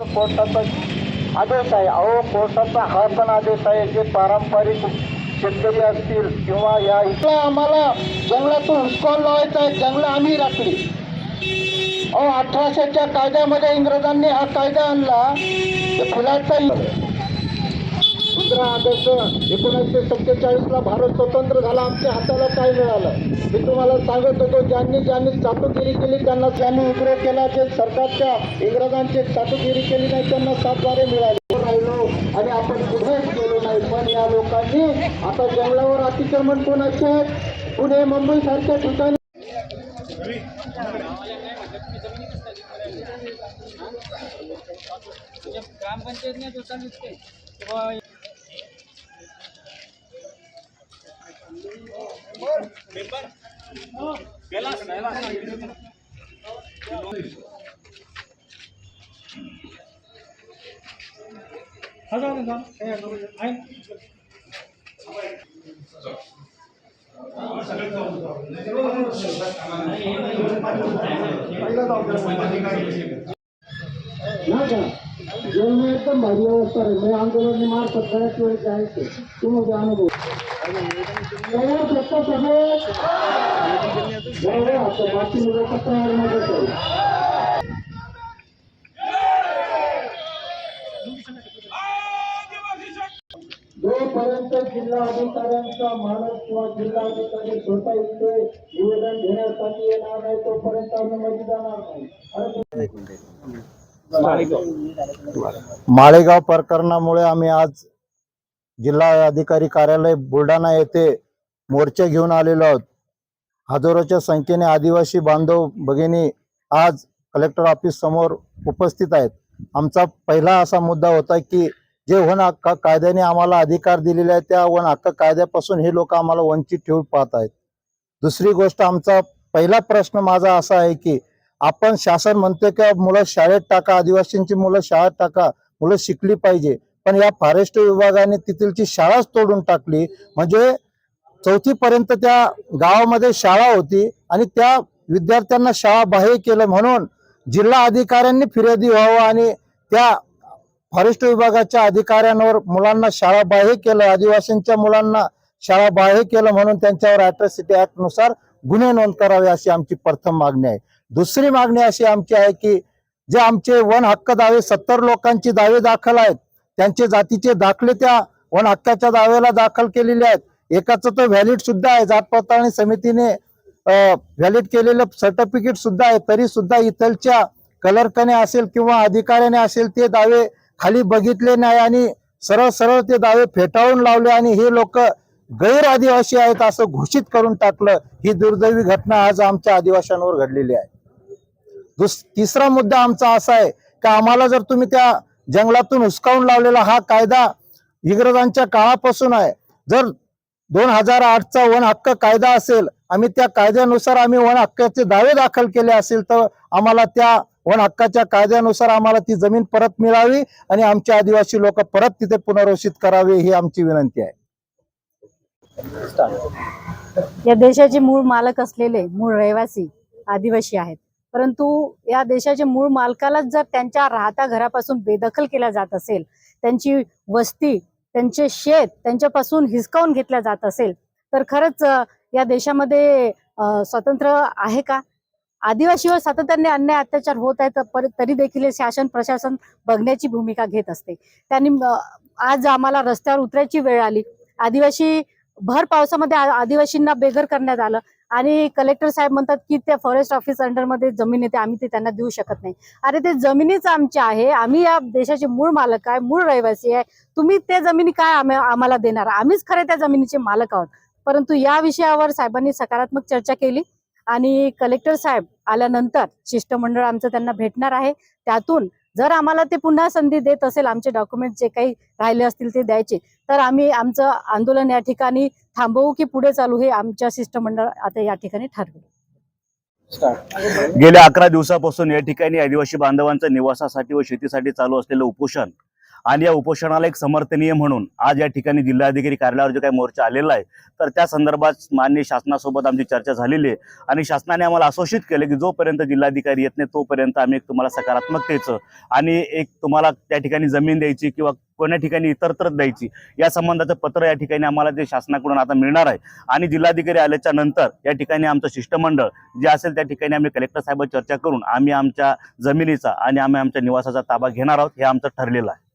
कोर्टाचा आदेश आहे. अहो कोर्टाचा हा पण आदेश आहे जे पारंपरिक शेतकरी असतील किंवा या इथं आम्हाला जंगलातून हुसकावून लावायचं आहे जंगलं आम्ही राखली. अहो अठराशेच्या कायद्यामध्ये इंग्रजांनी हा कायदा आणला. ते फुलाचा दुसरा ऑगस्ट एकोणीसशे सत्तेचाळीसला भारत स्वतंत्र झाला. आमच्या हाताला काय मिळालं? मी तुम्हाला सांगत होतो ज्यांनी ज्यांनी चाटुगिरी केली त्यांना ज्यांनी उग्र केला. जे सरकारच्या इंग्रजांची चाटुगिरी केली नाही त्यांना सातवारे मिळाले. राहिलो आणि आपण पुढेच गेलो नाही. पण या लोकांनी आता जंगलावर अतिक्रमण कोणाचे? पुणे मुंबई सारख्या ठिकाणी ग्रामपंचायतने दुसरा दिसते किंवा ना का जेवण एकदम भारी अवस्था आहे आंदोलन मार्फत बऱ्याच वेळेस आहे ते तुम्ही अनुभव. असं बाकी लोक तयारमध्ये जोपर्यंत जिल्हा अधिकाऱ्यांचा माणूस किंवा जिल्हा अधिकारी स्वतः इथे निवेदन घेण्यासाठी येणार नाही तोपर्यंत अनुमती जाणार नाही. माळेगाव. प्रकरणामुळे आम्ही आज जिल्हा अधिकारी कार्यालय बुलढाणा येथे मोर्चा घेऊन आलेलो आहोत. हजारोच्या संख्येने आदिवासी बांधव भगिनी आज कलेक्टर ऑफिस समोर उपस्थित आहेत. आमचा पहिला असा मुद्दा होता की जे वन हक्क कायद्याने आम्हाला अधिकार दिलेले आहेत त्या वन हक्क कायद्यापासून हे लोक आम्हाला वंचित ठेवून पाहत आहेत. दुसरी गोष्ट आमचा पहिला प्रश्न माझा असा आहे की आपण शासन म्हणते की मुलं शाळेत टाका आदिवासींची मुलं शाळेत टाका मुलं शिकली पाहिजे. पण या फॉरेस्ट विभागाने तिथलची शाळाच तोडून टाकली. म्हणजे चौथी पर्यंत त्या गावामध्ये शाळा होती आणि त्या विद्यार्थ्यांना शाळा बाह्य केलं म्हणून जिल्हा अधिकाऱ्यांनी फिर्यादी व्हावं आणि त्या फॉरेस्ट विभागाच्या अधिकाऱ्यांवर मुलांना शाळा बाह्य केलं आदिवासींच्या मुलांना शाळा बाह्य केलं म्हणून त्यांच्यावर अॅट्रॉसिटी ऍक्टनुसार गुन्हे नोंद करावे अशी आमची प्रथम मागणी आहे. दुसरी मागणी अशी आमची आहे की जे आमचे वन हक्क दावे सत्तर लोकांची दावे दाखल आहेत त्यांचे जातीचे दाखले त्या वन हक्काच्या दाव्याला दाखल केलेले आहेत. एकाचं तर व्हॅलिड सुद्धा आहे जात पडताळणी समितीने व्हॅलिड केलेलं सर्टिफिकेट सुद्धा आहे तरी सुद्धा इथलच्या कलर्कने असेल किंवा अधिकाऱ्याने असेल ते दावे खाली बघितले नाही आणि सरळ सरळ ते दावे फेटाळून लावले आणि हे लोक गैर आदिवासी आहेत असं घोषित करून टाकलं. ही दुर्दैवी घटना आज आमच्या आदिवाशांवर घडलेली आहे. दुस तिसरा मुद्दा आमचा असा आहे की आम्हाला जर तुम्ही त्या जंगलातून हुसकावून लावलेला हा कायदा इंग्रजांच्या काळापासून आहे जर दोन हजार आठचा वन हक्क कायदा असेल आम्ही त्या कायद्यानुसार आम्ही वन हक्काचे दावे दाखल केले असेल तर आम्हाला त्या वन हक्काच्या कायद्यानुसार आम्हाला ती जमीन परत मिळावी आणि आमचे आदिवासी लोक परत तिथे पुनर्वसित करावे ही आमची विनंती आहे. या देशाचे मूळ मालक असलेले मूळ रहिवासी आदिवासी आहेत. परंतु या देशाचे मूळ मालकालाच जर त्यांच्या राहत्या घरापासून बेदखल केला जात असेल त्यांची वस्ती त्यांचे शेत त्यांच्यापासून हिसकावून घेतल्या जात असेल तर खरंच या देशामध्ये स्वतंत्र स्वातंत्र्य आहे का? आदिवासीवर सातत्याने अन्याय अत्याचार होत आहेत तरी देखील हे शासन प्रशासन बघण्याची भूमिका घेत असते. त्यांनी आज आम्हाला रस्त्यावर उतरायची वेळ आली. आदिवासी भर पावसामध्ये आ- आदिवासींना बेघर करण्यात आलं. आणि कलेक्टर साहेब म्हणतात की त्या फॉरेस्ट ऑफिस अंडरमध्ये जमीन येते आम्ही ते त्यांना देऊ शकत नाही. अरे ते जमिनीच आमच्या आहे. आम्ही या देशाचे मूळ मालक आहे मूळ रहिवासी आहे. तुम्ही त्या जमिनी काय आम्हाला देणार? आम्हीच खरे त्या जमिनीचे मालक आहोत. परंतु या विषयावर साहेबांनी सकारात्मक चर्चा केली आणि कलेक्टर साहेब आल्यानंतर शिष्टमंडळ आमचं त्यांना भेटणार आहे. त्यातून जर आम्हाला ते पुन्हा संधी देत असेल आमचे डॉक्युमेंट जे काही राहिले असतील ते द्यायचे तर आम्ही आमचं आंदोलन या ठिकाणी थांबवू की पुढे चालू हे आमच्या शिष्टमंडळ आता या ठिकाणी ठरवेल. गेल्या अकरा दिवसापासून या ठिकाणी आदिवासी बांधवांचं निवासासाठी व शेतीसाठी चालू असलेलं उपोषण आणि या उपोषणाला एक समर्थनीय म्हणून आज या ठिकाणी जिल्हाधिकारी कार्यालयावर जो काही मोर्चा आलेला आहे तर त्या संदर्भात मान्य शासनासोबत आमची चर्चा झालेली आहे. आणि शासनाने आम्हाला आश्वासित केले की जोपर्यंत जिल्हाधिकारी येत नाही तोपर्यंत आम्ही एक तुम्हाला सकारात्मकतेचं आणि एक तुम्हाला त्या ठिकाणी जमीन द्यायची किंवा कोण्या ठिकाणी इतरत्र द्यायची या संबंधाचं पत्र या ठिकाणी आम्हाला ते शासनाकडून आता मिळणार आहे. आणि जिल्हाधिकारी आल्याच्यानंतर या ठिकाणी आमचं शिष्टमंडळ जे असेल त्या ठिकाणी आम्ही कलेक्टर साहेब चर्चा करून आम्ही आमच्या जमिनीचा आणि आम्ही आमच्या निवासाचा ताबा घेणार आहोत हे आमचं ठरलेलं आहे.